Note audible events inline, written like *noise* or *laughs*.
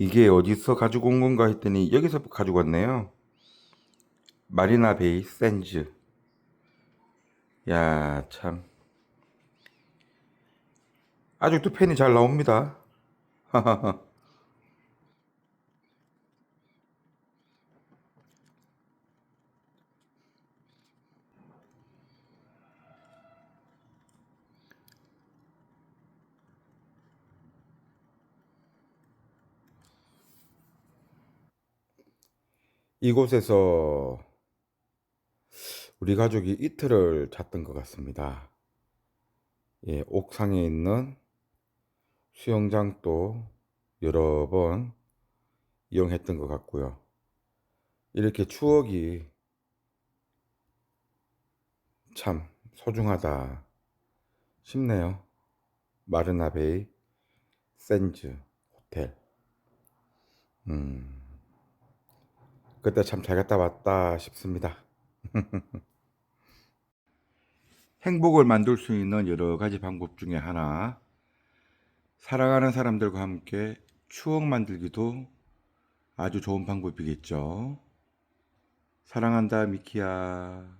이게 어디서 가지고 온 건가 했더니 여기서 가지고 왔네요. 마리나 베이 샌즈. 야, 참. 아직도 펜이 잘 나옵니다. *laughs* 이곳에서 우리 가족이 이틀을 잤던 것 같습니다. 예, 옥상에 있는 수영장도 여러 번 이용했던 것 같고요. 이렇게 추억이 참 소중하다 싶네요. 마르나베이 샌즈 호텔. 음. 그때 참 잘 갔다 왔다 싶습니다. *laughs* 행복을 만들 수 있는 여러 가지 방법 중에 하나, 사랑하는 사람들과 함께 추억 만들기도 아주 좋은 방법이겠죠. 사랑한다, 미키야.